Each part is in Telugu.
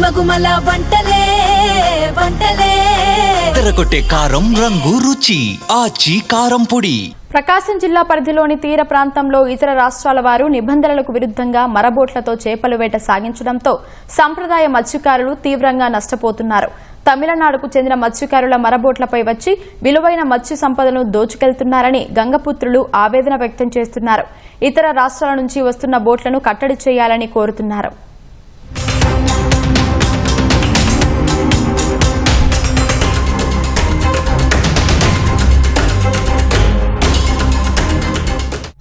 గుమగుమల వంటలే వంటలే. తెరకొట్టే కారం రంగు రుచి ఆచి కారం పొడి. ప్రకాశం జిల్లా పరిధిలోని తీర ప్రాంతంలో ఇతర రాష్ట్రాల వారు నిబంధనలకు విరుద్ధంగా మరబోట్లతో చేపల వేట సాగించడంతో సంప్రదాయ మత్స్యకారులు తీవ్రంగా నష్టపోతున్నారు. తమిళనాడుకు చెందిన మత్స్యకారుల మరబోట్లపై వచ్చి విలువైన మత్స్య సంపదను దోచుకెళ్తున్నారని గంగపుత్రులు ఆవేదన వ్యక్తం చేస్తున్నారు. ఇతర రాష్ట్రాల నుంచి వస్తున్న బోట్లను కట్టడి చేయాలని కోరుతున్నారు.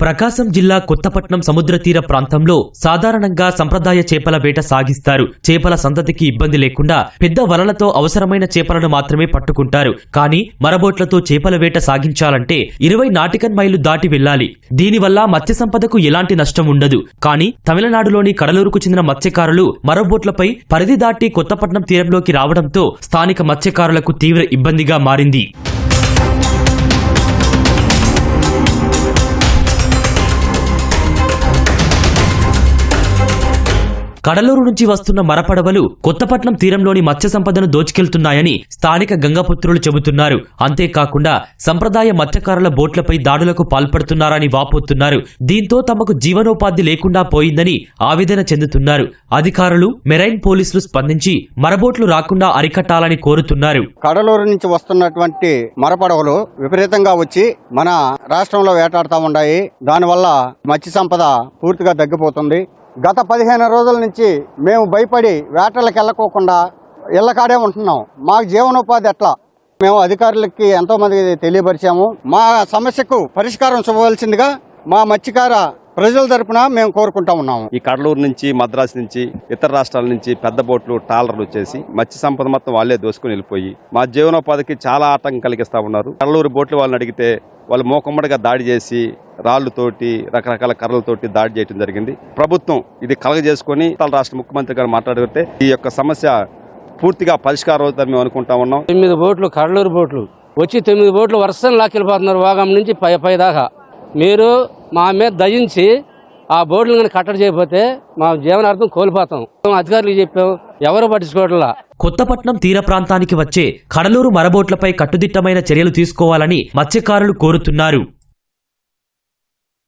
ప్రకాశం జిల్లా కొత్తపట్నం సముద్ర తీర ప్రాంతంలో సాధారణంగా సంప్రదాయ చేపల వేట సాగిస్తారు. చేపల సంతతికి ఇబ్బంది లేకుండా పెద్ద వలలతో అవసరమైన చేపలను మాత్రమే పట్టుకుంటారు. కానీ మరబోట్లతో చేపల వేట సాగించాలంటే ఇరవై నాటికన్ మైలు దాటి వెళ్ళాలి దీనివల్ల మత్స్య సంపదకు ఎలాంటి నష్టం ఉండదు. కానీ తమిళనాడులోని కడలూరుకు చెందిన మత్స్యకారులు మరబోట్లపై పరిధి దాటి కొత్తపట్నం తీరంలోకి రావడంతో స్థానిక మత్స్యకారులకు తీవ్ర ఇబ్బందిగా మారింది. కడలూరు నుంచి వస్తున్న మరపడవలు కొత్తపట్నం తీరంలోని మత్స్య సంపదను దోచుకెళ్తున్నాయని స్థానిక గంగపుత్రులు చెబుతున్నారు. అంతేకాకుండా సంప్రదాయ మత్స్యకారుల బోట్లపై దాడులకు పాల్పడుతున్నారని వాపోతున్నారు. దీంతో తమకు జీవనోపాధి లేకుండా పోయిందని ఆవేదన చెందుతున్నారు. అధికారులు మెరైన్ పోలీసులు స్పందించి మరబోట్లు రాకుండా అరికట్టాలని కోరుతున్నారు. కడలూరు నుంచి వస్తున్నటువంటి మరపడవలు విపరీతంగా వచ్చి మన రాష్ట్రంలో వేటాడుతూ ఉన్నాయి. దానివల్ల మత్స్య సంపద పూర్తిగా తగ్గిపోతుంది. గత పదిహేను రోజుల నుంచి మేము భయపడి వేటలకు వెళ్ళకోకుండా ఇళ్ళకాడే ఉంటున్నాం. మాకు జీవనోపాధి ఎట్లా? మేము అధికారులకి ఎంతోమంది తెలియపరిచాము. మా సమస్యకు పరిష్కారం చూపవలసిందిగా మా మత్స్యకార ప్రజల తరపున మేము కోరుకుంటా ఉన్నాము. ఈ కడలూరు నుంచి మద్రాసు నుంచి ఇతర రాష్ట్రాల నుంచి పెద్ద బోట్లు టాలర్లు వచ్చేసి మత్స్య సంపద మొత్తం వాళ్ళే దోసుకుని వెళ్ళిపోయి మా జీవనోపాధికి చాలా ఆటంకం కలిగిస్తా ఉన్నారు. కడలూరు బోట్లు వాళ్ళని అడిగితే వాళ్ళు మోకమ్మడిగా దాడి చేసి రాళ్ళతోటి రకరకాల కర్రలతోటి దాడి చేయడం జరిగింది. ప్రభుత్వం ఇది కలగజేసుకొని రాష్ట్ర ముఖ్యమంత్రి గారు మాట్లాడితే ఈ యొక్క సమస్య పూర్తిగా పరిష్కారం అవుతుందని మేము అనుకుంటా ఉన్నాం. తొమ్మిది బోట్లు కడలూరు బోట్లు. వచ్చి తొమ్మిది బోట్లు వర్షం లాక్కెళ్ళిపోతున్నారు వాగం నుంచి పై పై దాకా. మీరు మా మీద దయించి ఆ బోర్డులు కానీ కట్టడి చేయకపోతే మా జీవనార్థం కోల్పోతాం. అధికారులకు చెప్పాం ఎవరు పట్టించుకోవట్లా? కొత్తపట్నం తీర ప్రాంతానికి వచ్చే కడలూరు మరబోట్లపై కట్టుదిట్టమైన చర్యలు తీసుకోవాలని మత్స్యకారులు కోరుతున్నారు.